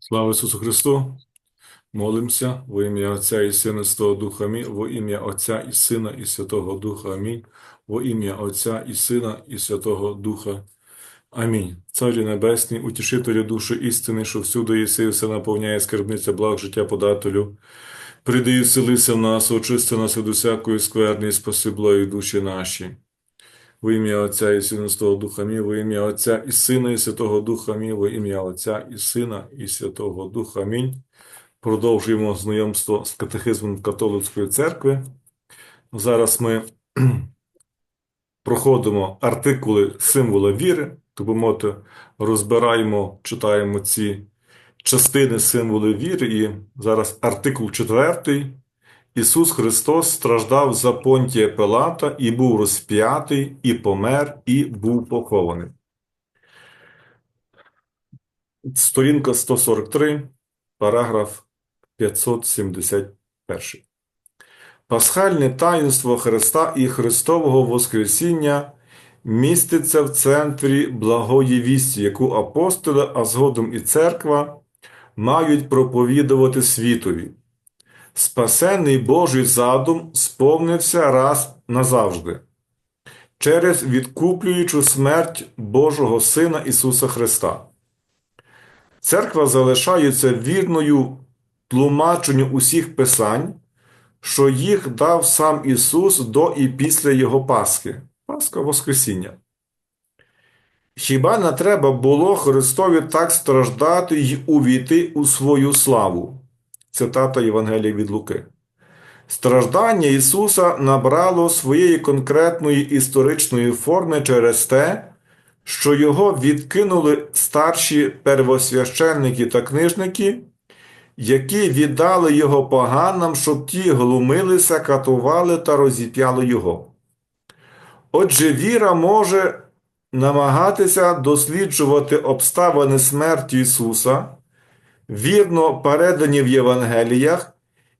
Слава Ісусу Христу! Молимося во ім'я Отця і Сина Святого Духа Амінь, во ім'я Отця і Сина і Святого Духа Амінь, во ім'я Отця і Сина і Святого Духа Амінь. Царю Небесний, утішителю душі істини, що всюди єси, все наповняє скарбниця благ життя подателю. Прийди і вселися в нас, очисти нас від усякої скверни, і спаси благої душі наші. Во ім'я Отця і Сина Святого Духа Амінь, во ім'я Отця і Сина і Святого Духа Амінь, во ім'я Отця і Сина і Святого Духа Амінь. Продовжуємо знайомство з катехизмом католицької церкви. Зараз ми проходимо артикули символа віри, тобто мовити, розбираємо, читаємо ці частини символи віри. І зараз артикул четвертий. Ісус Христос страждав за Понтія Пилата і був розп'ятий, і помер, і був похований. Сторінка 143, параграф 571. Пасхальне таїнство Христа і Христового Воскресіння міститься в центрі благої вісті, яку апостоли, а згодом і церква мають проповідувати світові. Спасенний Божий задум сповнився раз назавжди через відкуплюючу смерть Божого Сина Ісуса Христа. Церква залишається вірною тлумаченню усіх писань, що їх дав сам Ісус до і після Його Пасхи, Пасха Воскресіння. Хіба не треба було Христові так страждати й увійти у свою славу? Цитата Євангелія від Луки. Страждання Ісуса набрало своєї конкретної історичної форми через те, що його відкинули старші первосвященники та книжники, які віддали його поганам, щоб ті глумилися, катували та розіп'яли його. Отже, віра може намагатися досліджувати обставини смерті Ісуса, вірно передані в Євангеліях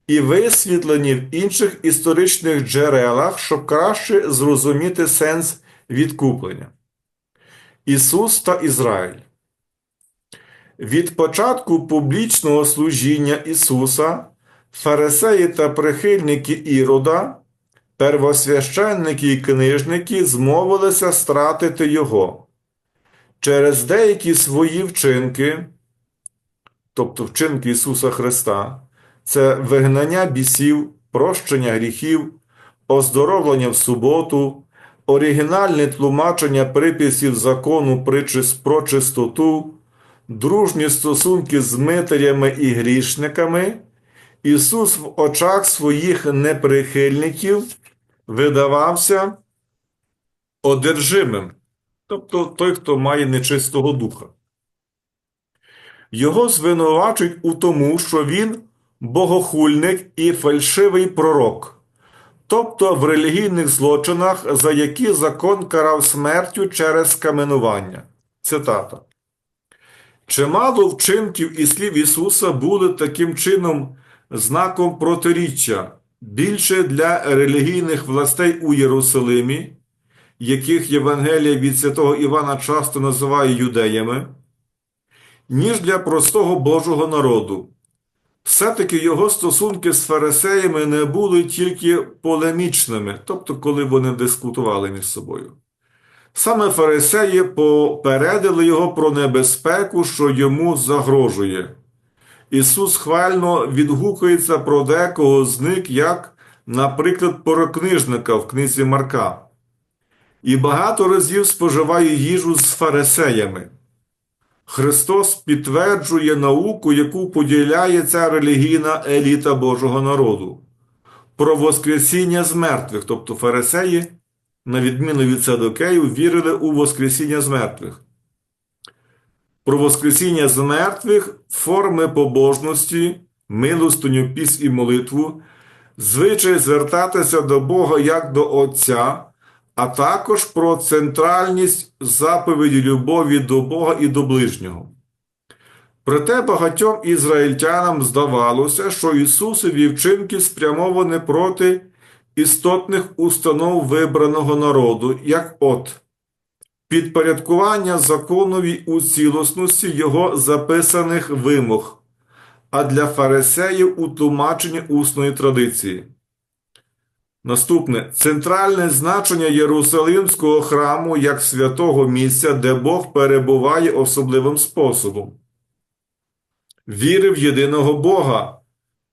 і висвітлені в інших історичних джерелах, щоб краще зрозуміти сенс відкуплення. Ісус та Ізраїль. Від початку публічного служіння Ісуса фарисеї та прихильники Ірода, первосвященники і книжники змовилися стратити Його. Через деякі свої вчинки, тобто вчинки Ісуса Христа, це вигнання бісів, прощення гріхів, оздоровлення в суботу, оригінальне тлумачення приписів закону про чистоту, дружні стосунки з митарями і грішниками, Ісус в очах своїх неприхильників видавався одержимим, тобто той, хто має нечистого духа. Його звинувачують у тому, що він богохульник і фальшивий пророк тобто в релігійних злочинах, за які закон карав смертю через каменування. Цитата. Чимало вчинків і слів Ісуса були таким чином знаком протиріччя більше для релігійних властей у Єрусалимі, яких Євангелія від святого Івана часто називає юдеями, ніж для простого Божого народу. Все-таки його стосунки з фарисеями не були тільки полемічними, тобто коли вони дискутували між собою. Саме фарисеї попередили його про небезпеку, що йому загрожує. Ісус хвально відгукується про декого з них, як, наприклад, порокнижника в книзі Марка, і багато разів споживає їжу з фарисеями. Христос підтверджує науку, яку поділяє ця релігійна еліта Божого народу, про Воскресіння з мертвих, тобто фарисеї, на відміну від Садокеїв, вірили у Воскресіння з мертвих. Про Воскресіння з мертвих форми побожності, милостиню, піс і молитву, звичай звертатися до Бога як до Отця а також про центральність заповіді любові до Бога і до ближнього. Проте багатьом ізраїльтянам здавалося, що Ісусові вчинки спрямовані проти істотних установ вибраного народу, як от підпорядкування законові у цілісності його записаних вимог, а для фарисеїв у тлумаченні усної традиції. Наступне центральне значення Єрусалимського храму як святого місця, де Бог перебуває особливим способом. Віри в єдиного Бога,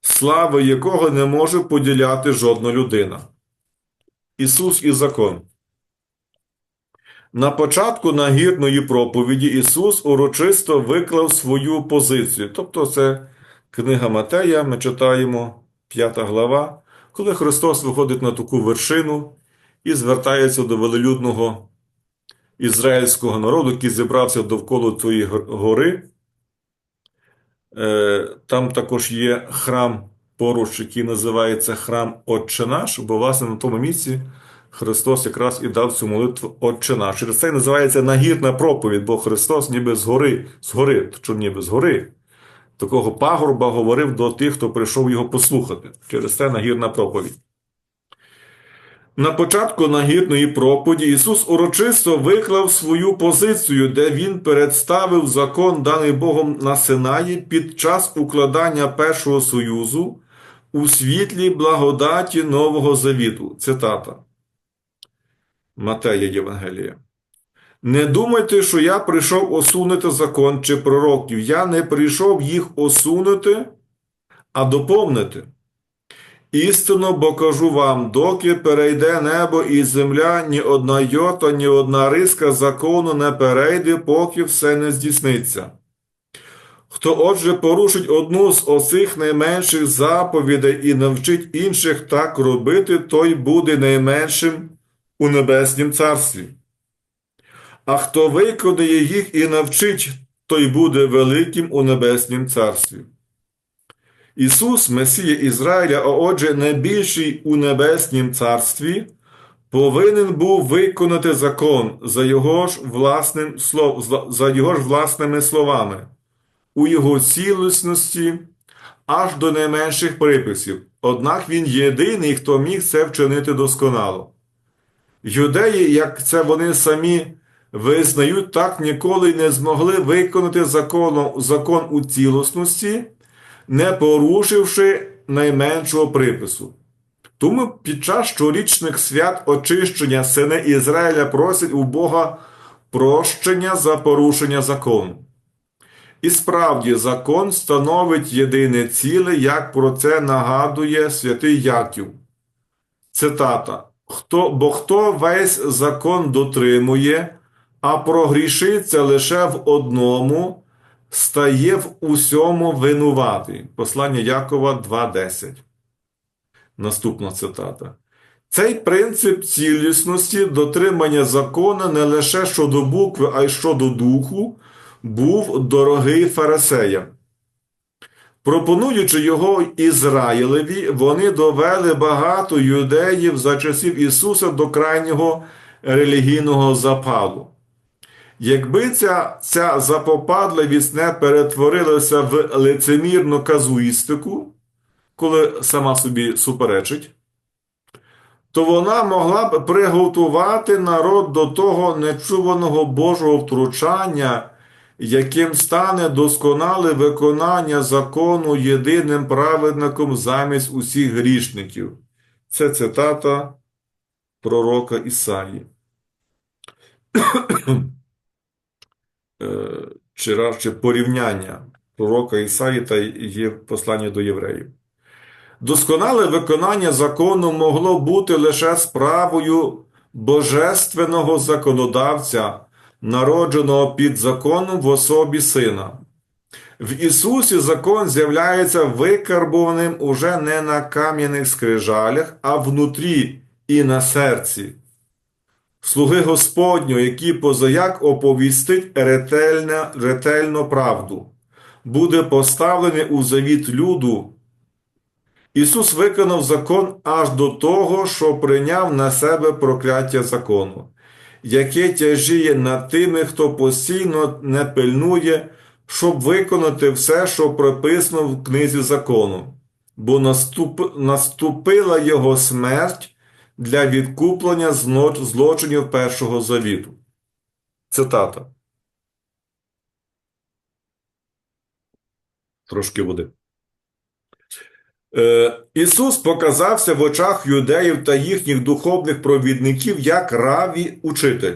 слави якого не може поділяти жодна людина. Ісус і закон. На початку нагірної проповіді Ісус урочисто виклав свою позицію. Тобто, це книга Матея, ми читаємо, 5 глава, коли Христос виходить на таку вершину і звертається до велелюдного ізраїльського народу, який зібрався довкола цієї гори. Е, Там також є храм поруч, який називається храм Отче наш, бо, власне, на тому місці Христос якраз і дав цю молитву Отче наш. Через це називається нагірна проповідь, бо Христос ніби згори, згори, що ніби згори, такого пагорба говорив до тих, хто прийшов його послухати. Через це нагірна проповідь. На початку нагірної проповіді Ісус урочисто виклав свою позицію, де Він представив закон, даний Богом на Синаї під час укладання Першого Союзу у світлі благодаті Нового Завіту. Цитата. Матея Євангелія. Не думайте, що я прийшов осунути закон чи пророків. Я не прийшов їх осунути, а доповнити. Істинно, бо кажу вам, доки перейде небо і земля, ні одна йота, ні одна риска закону не перейде, поки все не здійсниться. Хто отже порушить одну з оцих найменших заповідей і навчить інших так робити, той буде найменшим у Небеснім Царстві. А хто виконає їх і навчить, той буде великим у Небеснім Царстві. Ісус, Месія Ізраїля, а отже, найбільший у Небеснім Царстві, повинен був виконати закон за його ж власним, за його ж власними словами, у його цілісності аж до найменших приписів. Однак він єдиний, хто міг це вчинити досконало. Юдеї, як це вони самі визнають, так ніколи не змогли виконати закон, закон у цілісності, не порушивши найменшого припису. Тому під час щорічних свят очищення сини Ізраїля просять у Бога прощення за порушення закону. І справді закон становить єдине ціле, як про це нагадує святий Яків. Цитата. Хто, Бо хто весь закон дотримує, а прогрішиться лише в одному, стає в усьому винуватий. Послання Якова 2.10. Наступна цитата. Цей принцип цілісності дотримання закона не лише щодо букви, а й щодо духу, був дорогий фарисеям. Пропонуючи його Ізраїлеві, вони довели багато юдеїв за часів Ісуса до крайнього релігійного запалу. Якби ця ця запопадливість не перетворилася в лицемірну казуїстику, коли сама собі суперечить, то вона могла б приготувати народ до того нечуваного Божого втручання яким стане досконале виконання закону єдиним праведником замість усіх грішників. Це цитата пророка Ісаї. Е, чи радше порівняння пророка Ісаї та є послання до євреїв. Досконале виконання закону могло бути лише справою божественного законодавця народженого під законом в особі Сина. В Ісусі закон з'являється викарбованим уже не на кам'яних скрижалях, а внутрі і на серці. Слуги Господню, які позаяк оповістить ретельно, ретельно правду, буде поставлений у завіт люду. Ісус виконав закон аж до того, що прийняв на себе прокляття закону яке тяжіє над тими, хто постійно не пильнує, щоб виконати все, що прописано в книзі закону, бо наступ... наступила його смерть для відкуплення злочинів Першого завіту. Цитата. Трошки води. Е, Ісус показався в очах юдеїв та їхніх духовних провідників як раві учитель.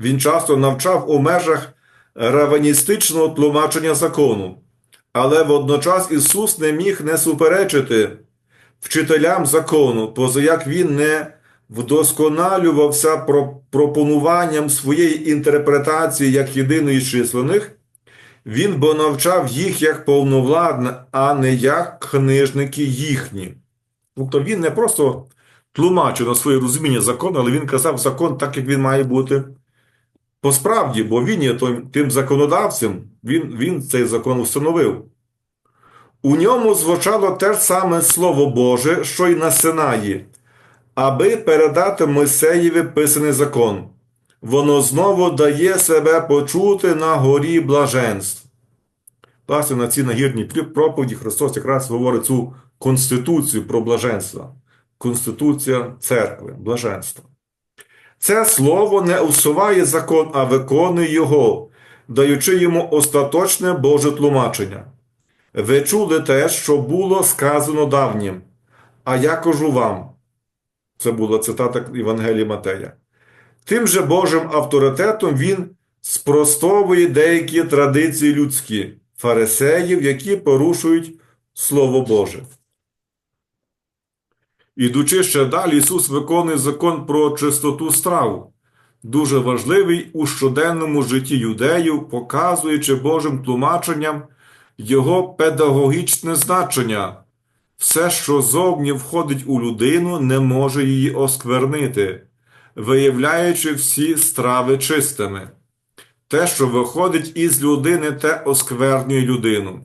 Він часто навчав у межах раваністичного тлумачення закону, але водночас Ісус не міг не суперечити вчителям закону, позаяк він не вдосконалювався пропонуванням своєї інтерпретації як єдиної з численних, він бо навчав їх як повновладне, а не як книжники їхні. Тобто він не просто тлумачив на своє розуміння закону, але він казав закон так, як він має бути по справді, бо він є тим законодавцем, він, він цей закон встановив. У ньому звучало те ж саме Слово Боже, що й на Синаї, аби передати Мойсеєві писаний закон. Воно знову дає себе почути на горі блаженств. Власне, на цій нагірній проповіді Христос якраз говорить цю конституцію про блаженство. Конституція церкви, блаженства. Це слово не усуває закон, а виконує його, даючи йому остаточне Боже тлумачення. Ви чули те, що було сказано давнім, а я кажу вам. Це була цитата Євангелії Матея. Тим же Божим авторитетом він спростовує деякі традиції людські, фарисеїв, які порушують Слово Боже. Ідучи ще далі, Ісус виконує закон про чистоту страв, дуже важливий у щоденному житті юдеїв, показуючи Божим тлумаченням його педагогічне значення. Все, що зовні входить у людину, не може її осквернити, виявляючи всі страви чистими. Те, що виходить із людини, те осквернює людину.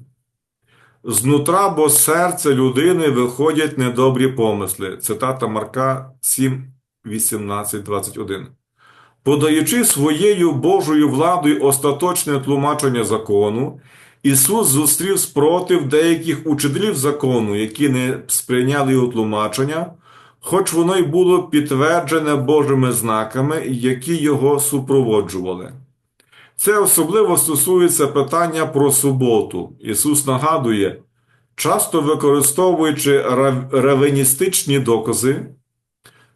Знутра, бо з серця людини виходять недобрі помисли. Цитата Марка 7, 18, 21. Подаючи своєю Божою владою остаточне тлумачення закону, Ісус зустрів спротив деяких учителів закону, які не сприйняли його тлумачення, хоч воно й було підтверджене Божими знаками, які його супроводжували. Це особливо стосується питання про суботу. Ісус нагадує, часто використовуючи равеністичні докази,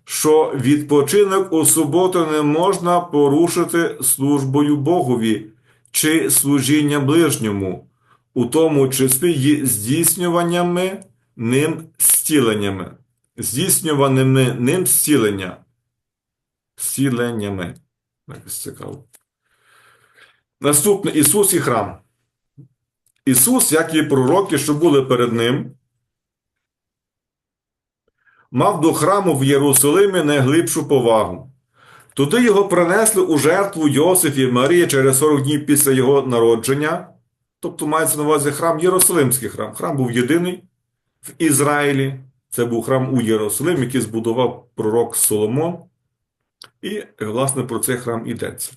що відпочинок у суботу не можна порушити службою Богові чи служіння ближньому, у тому числі й здійснюваннями ним зціленнями, здійснюваними ним зцілення. Зціленнями. Цікаво. Наступне Ісус і храм. Ісус, як і пророки, що були перед Ним, мав до храму в Єрусалимі найглибшу повагу. Туди його принесли у жертву Йосиф і Марія через 40 днів після його народження. Тобто мається на увазі храм Єрусалимський храм. Храм був єдиний в Ізраїлі. Це був храм у Єрусалимі, який збудував пророк Соломон. І, власне, про цей храм йдеться.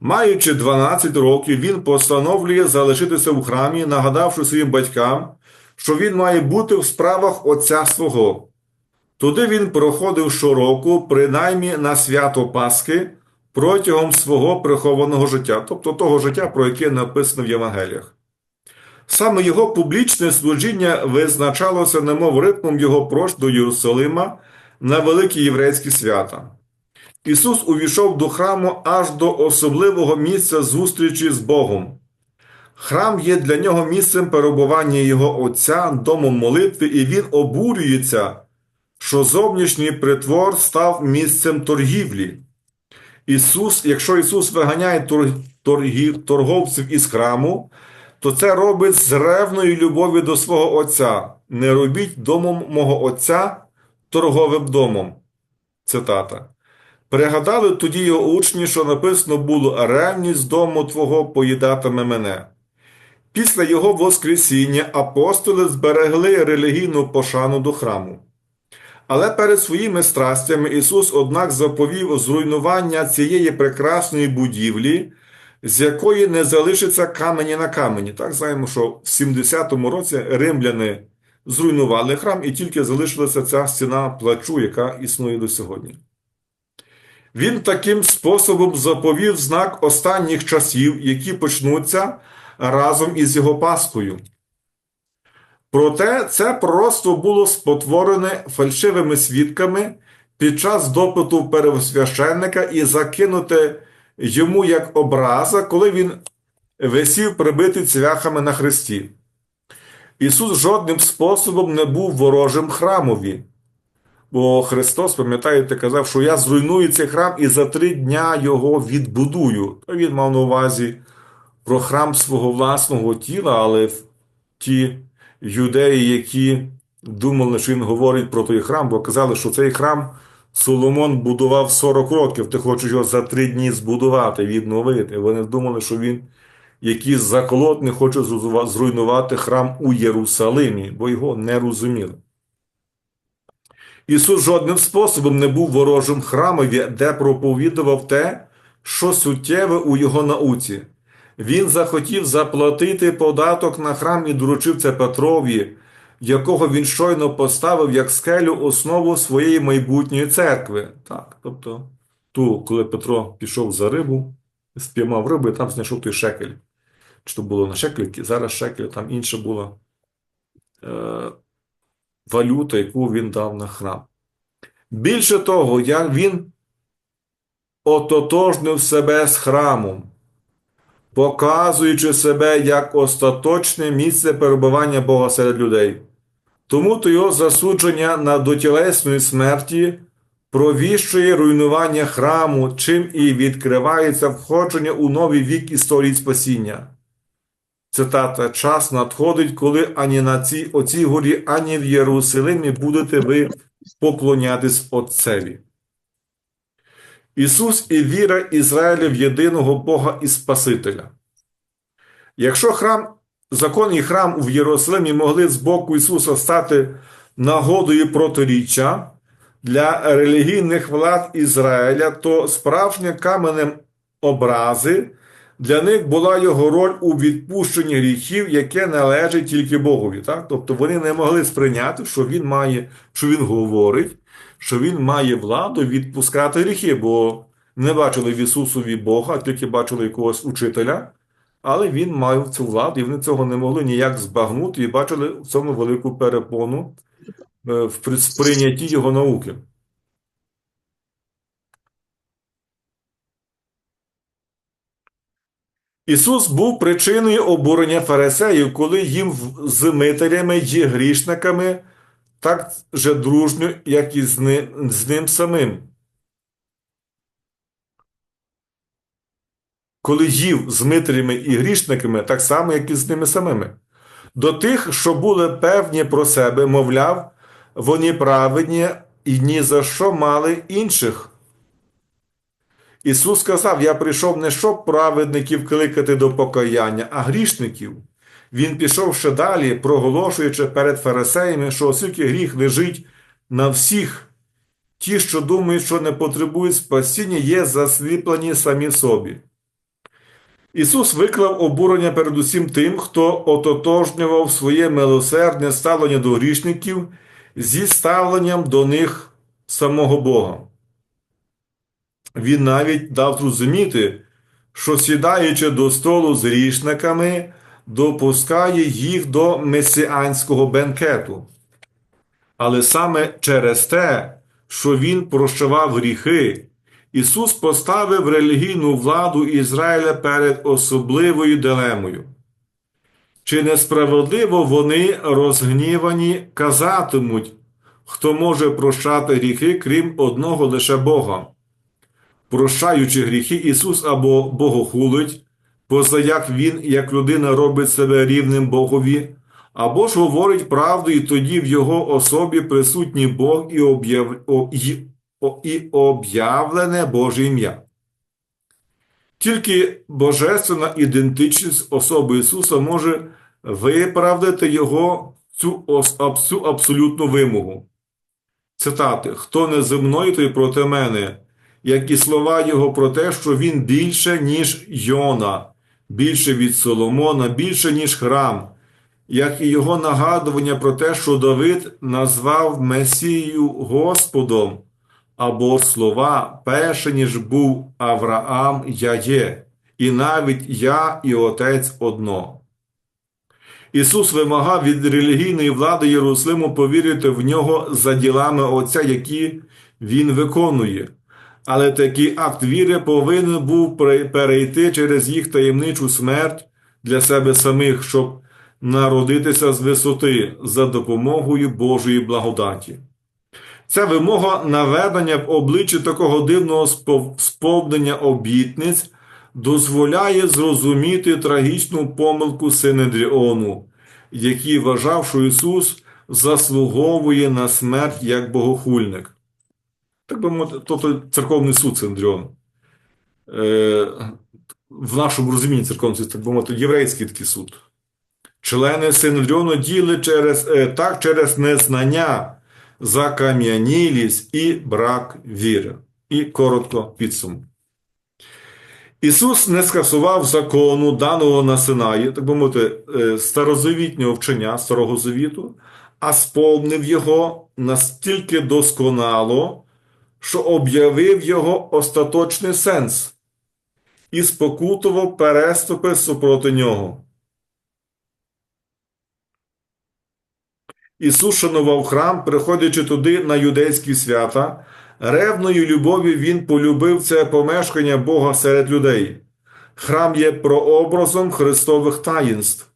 Маючи 12 років, він постановлює залишитися в храмі, нагадавши своїм батькам, що він має бути в справах Отця свого. Туди він проходив щороку, принаймні на свято Пасхи, протягом свого прихованого життя, тобто того життя, про яке написано в Євангеліях. Саме його публічне служіння визначалося, немов ритмом його прош до Єрусалима на великі єврейські свята. Ісус увійшов до храму аж до особливого місця зустрічі з Богом. Храм є для нього місцем перебування Його Отця, домом молитви, і Він обурюється, що зовнішній притвор став місцем торгівлі. Ісус, Якщо Ісус виганяє торгів, торговців із храму, то це робить з ревною любов'ю до свого Отця. Не робіть домом мого Отця торговим домом. Цитата. Пригадали тоді його учні, що написано було ревність дому Твого поїдатиме мене. Після його Воскресіння апостоли зберегли релігійну пошану до храму. Але перед своїми страстями Ісус, однак, заповів зруйнування цієї прекрасної будівлі, з якої не залишиться камені на камені. Так знаємо, що в 70-му році римляни зруйнували храм і тільки залишилася ця стіна плачу, яка існує до сьогодні. Він таким способом заповів знак останніх часів, які почнуться разом із його Паскою. Проте це пророцтво було спотворене фальшивими свідками під час допиту первосвященника і закинуте йому як образа, коли він висів прибитий цвяхами на хресті. Ісус жодним способом не був ворожим храмові. Бо Христос, пам'ятаєте, казав, що я зруйную цей храм і за три дня його відбудую. То він мав на увазі про храм свого власного тіла, але ті юдеї, які думали, що він говорить про той храм, бо казали, що цей храм Соломон будував 40 років, ти хочеш його за три дні збудувати, відновити. Вони думали, що він якийсь заколотний хоче зруйнувати храм у Єрусалимі, бо його не розуміли. Ісус жодним способом не був ворожим храмові, де проповідував те, що суттєве у його науці. Він захотів заплатити податок на храм і доручив це Петрові, якого він щойно поставив як скелю основу своєї майбутньої церкви. Так, тобто, ту, коли Петро пішов за рибу, спіймав рибу і там знайшов той шекель. Чи то було на шекельки, зараз шекель, там інша була е, валюта, яку він дав на храм. Більше того, як він ототожнив себе з храмом, показуючи себе як остаточне місце перебування Бога серед людей. Тому то його засудження на дотілесної смерті провіщує руйнування храму, чим і відкривається входження у новий вік історії спасіння. Цитата, час надходить, коли ані на цій оцій горі, ані в Єрусалимі будете ви поклонятись Отцеві. Ісус і віра Ізраїля в єдиного Бога і Спасителя. Якщо храм, закон і храм в Єрусалимі могли з боку Ісуса стати нагодою протиріччя для релігійних влад Ізраїля, то справжнім каменем образи для них була його роль у відпущенні гріхів, яке належить тільки Богові. Так? Тобто вони не могли сприйняти, що він має, що він говорить, що він має владу відпускати гріхи, бо не бачили в Ісусові Бога, тільки бачили якогось учителя, але він мав цю владу, і вони цього не могли ніяк збагнути і бачили в цьому велику перепону е, в сприйнятті його науки. Ісус був причиною обурення фарисеїв, коли їм з митарями і грішниками так же дружньо, як і з ним, з ним самим. Коли їв з митарями і грішниками, так само, як і з ними самими. До тих, що були певні про себе, мовляв, вони праведні і ні за що мали інших. Ісус сказав: Я прийшов не щоб праведників кликати до покаяння, а грішників. Він пішов ще далі, проголошуючи перед фарисеями, що оскільки гріх лежить на всіх, ті, що думають, що не потребують спасіння, є засліплені самі собі. Ісус виклав обурення передусім тим, хто ототожнював своє милосердне ставлення до грішників зі ставленням до них самого Бога. Він навіть дав зрозуміти, що сідаючи до столу з грішниками, допускає їх до месіанського бенкету. Але саме через те, що він прощавав гріхи, Ісус поставив релігійну владу Ізраїля перед особливою дилемою. Чи несправедливо вони розгнівані казатимуть, хто може прощати гріхи, крім одного лише Бога? Прощаючи гріхи, Ісус або богохулить, поза як Він, як людина, робить себе рівним Богові, або ж говорить правду, і тоді в Його особі присутній Бог і, об'яв... і об'явлене Боже ім'я. Тільки божественна ідентичність особи Ісуса може виправдати Його цю, цю абсолютну вимогу. Цитати: Хто не зі мною, той проти мене як і слова його про те, що він більше, ніж Йона, більше від Соломона, більше, ніж храм, як і його нагадування про те, що Давид назвав Месію Господом, або слова перше, ніж був Авраам, я є, і навіть я і Отець одно. Ісус вимагав від релігійної влади Єрусалиму повірити в нього за ділами Отця, які Він виконує. Але такий акт віри повинен був перейти через їх таємничу смерть для себе самих, щоб народитися з висоти за допомогою Божої благодаті. Ця вимога наведення в обличчі такого дивного сповнення обітниць дозволяє зрозуміти трагічну помилку Синедріону, який вважав, що Ісус заслуговує на смерть як богохульник. Так би мовити, тобто церковний суд Синедріон. Е, в нашому розумінні церковний суд, так би мовити, єврейський такий суд. Члени Синедріону діли через, е, так через незнання, закам'янілість і брак віри. І коротко підсумок. Ісус не скасував закону, даного на Синаї, так би мовити, е, старозавітнього вчення Старого Завіту, а сповнив його настільки досконало, що об'явив його остаточний сенс і спокутував переступи супроти нього. Ісус шанував храм, приходячи туди на юдейські свята. Ревною любов'ю Він полюбив це помешкання Бога серед людей. Храм є прообразом Христових таїнств.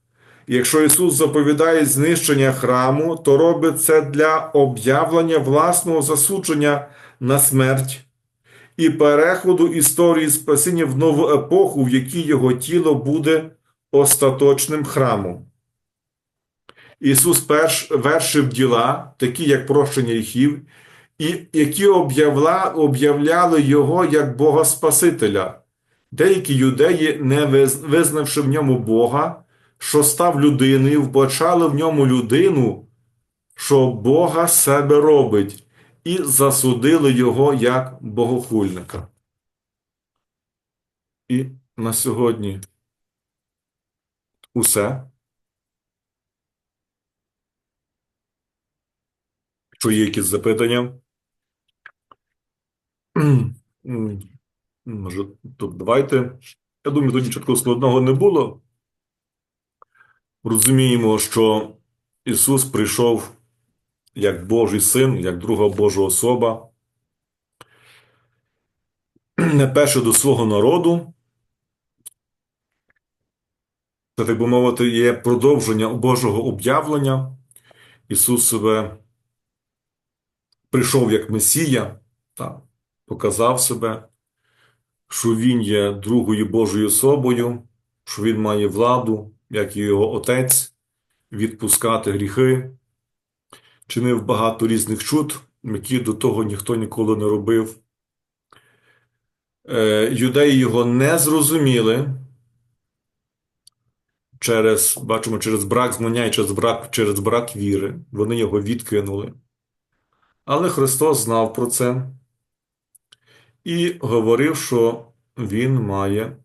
Якщо Ісус заповідає знищення храму, то робить це для об'явлення власного засудження на смерть і переходу історії спасіння в нову епоху, в якій Його тіло буде остаточним храмом. Ісус перш вершив діла, такі як прощення гріхів, і які об'являли Його як Бога Спасителя. Деякі юдеї, не визнавши в ньому Бога, що став людиною, вбачали в ньому людину, що Бога себе робить, і засудили його як богохульника. І на сьогодні усе. Якщо є якісь запитання, може, то давайте. Я думаю, тут нічого складного не було. Розуміємо, що Ісус прийшов як Божий син, як друга Божа особа, не перше до свого народу. Це, так би мовити, є продовження Божого об'явлення. Ісус себе прийшов як Месія, так, показав себе, що Він є другою Божою особою, що Він має владу, як і його Отець, відпускати гріхи, чинив багато різних чуд, які до того ніхто ніколи не робив. Е, юдеї його не зрозуміли. Через, бачимо, через брак знання і через брак, через брак віри. Вони його відкинули. Але Христос знав про це і говорив, що Він має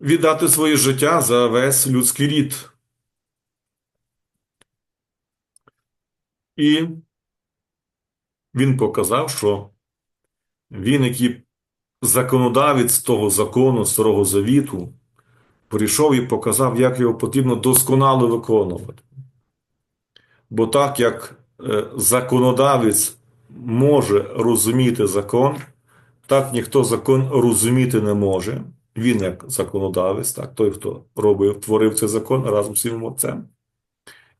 віддати своє життя за весь людський рід. І він показав, що він, який законодавець того закону, Старого Завіту, прийшов і показав, як його потрібно досконало виконувати. Бо так як е, законодавець може розуміти закон, так ніхто закон розуміти не може. Він як законодавець, так, той, хто робив, творив цей закон разом з своїм отцем.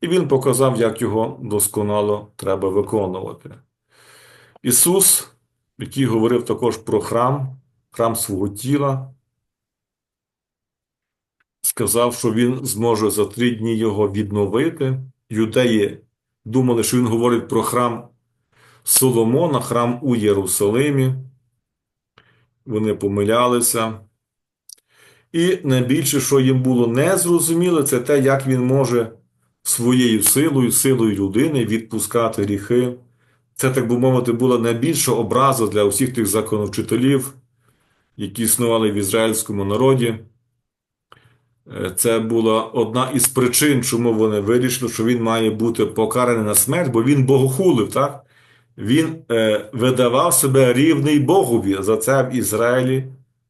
І він показав, як його досконало треба виконувати. Ісус, який говорив також про храм, храм свого тіла, сказав, що Він зможе за три дні його відновити. Юдеї думали, що Він говорить про храм Соломона, храм у Єрусалимі. Вони помилялися. І найбільше, що їм було незрозуміло, це те, як він може своєю силою, силою людини відпускати гріхи. Це, так би мовити, була найбільша образа для усіх тих законовчителів, які існували в ізраїльському народі. Е, це була одна із причин, чому вони вирішили, що він має бути покараний на смерть, бо він богохулив, так? він е, видавав себе рівний Богові. За це в Ізраїлі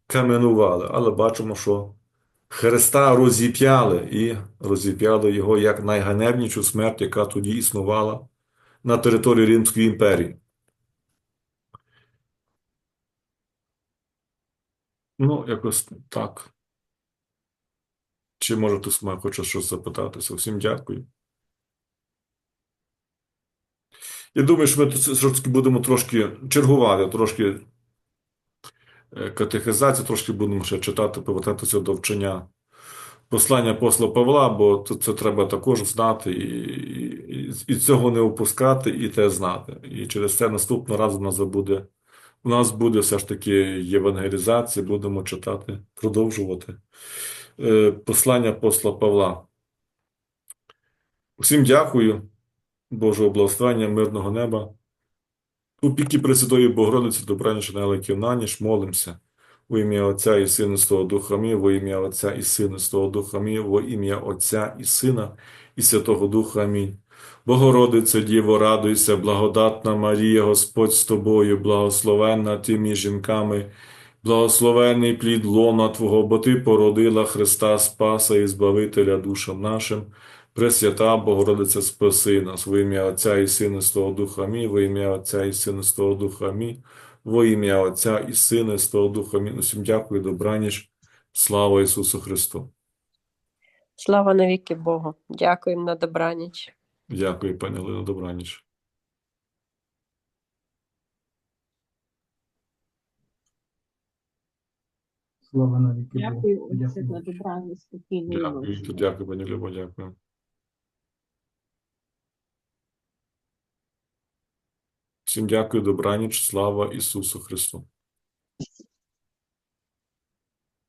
каменували. Але бачимо, що Христа розіп'яли і розіп'яли його як найганебнішу смерть, яка тоді існувала на території Римської імперії. Ну, якось так. Чи може хтось має хоче щось запитатися? Всім дякую. Я думаю, що ми тут будемо трошки чергувати, трошки е, трошки будемо ще читати, повертатися до вчення послання апостола Павла, бо це, треба також знати, і, і, і цього не опускати, і те знати. І через це наступного разу у нас буде, у нас буде все ж таки євангелізація, будемо читати, продовжувати. Е, Послання апостола Павла. Усім дякую, Божого благословення, мирного неба. У піки Пресвятої Богородиці, добраніч на ніч, молимося. Во ім'я Отця і Сина Святого Духа Мій, во ім'я Отця і Сина Святого Духа Мій, во ім'я Отця і Сина і Святого Духа Амінь. Богородице, Діво, радуйся, благодатна Марія, Господь з тобою, благословенна ти між жінками, благословений плід лона Твого, бо Ти породила Христа Спаса і Збавителя душам нашим. Пресвята Богородиця, спаси нас, во ім'я Отця і Сина і Святого Духа Мій, во ім'я Отця і Сина і Святого Духа Мій, во ім'я Отця і Сина і Святого Духа Мій. Усім дякую, добраніч. Слава Ісусу Христу. Слава навіки Богу. Дякуємо на добраніч. Дякую, пані Олено, добраніч. Слава навіки Богу. Дякую, Дякую, дякую, пані Любо, дякую. Всім дякую, добраніч, слава Ісусу Христу.